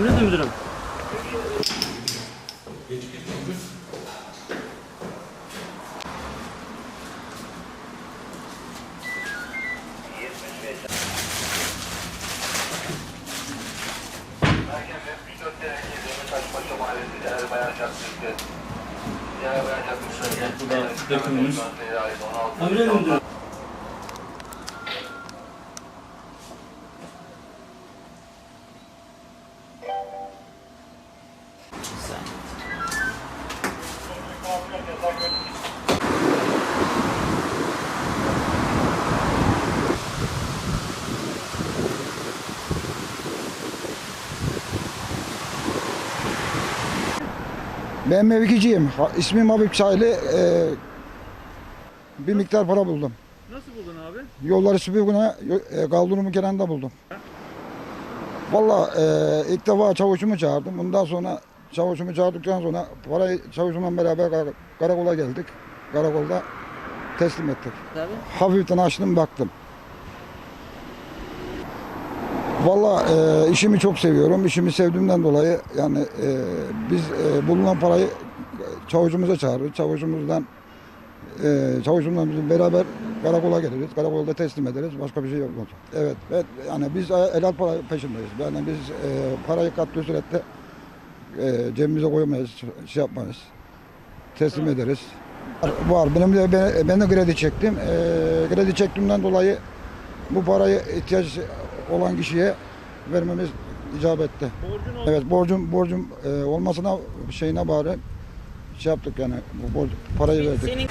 Emredin müdürüm. Merkez 74 derece Demirtaşpaşa Mahallesi Değer Bayan Caddesi. Değer Bayan Caddesi. Evet, bu da dökümümüz. Emredin müdürüm. Ben mevkiciyim. Ha- İsmim Habib Çaylı. Ee, bir miktar para buldum. Nasıl buldun abi? Yolları süpürgüne e, kaldırımın kenarında buldum. Valla e, ilk defa çavuşumu çağırdım. Bundan sonra çavuşumu çağırdıktan sonra parayı çavuşumla beraber kar- karakola geldik. Karakolda teslim ettik. Abi. Hafiften açtım baktım. Valla e, işimi çok seviyorum. İşimi sevdiğimden dolayı yani e, biz e, bulunan parayı çavuşumuza çağırırız. Çavuşumuzdan e, çavuşumla bizim beraber karakola geliriz. Karakolda teslim ederiz. Başka bir şey yok. Evet, evet yani biz e, helal para peşindeyiz. Yani biz e, parayı kattığı surette e, cebimize koyamayız, şey yapmayız. Teslim ederiz. Var. Benim de ben, ben de kredi çektim. E, kredi çektiğimden dolayı bu parayı ihtiyaç olan kişiye vermemiz icap etti. Borcun. Evet borcum borcum e, olmasına şeyine bari şey yaptık yani bu borç, parayı verdik. Senin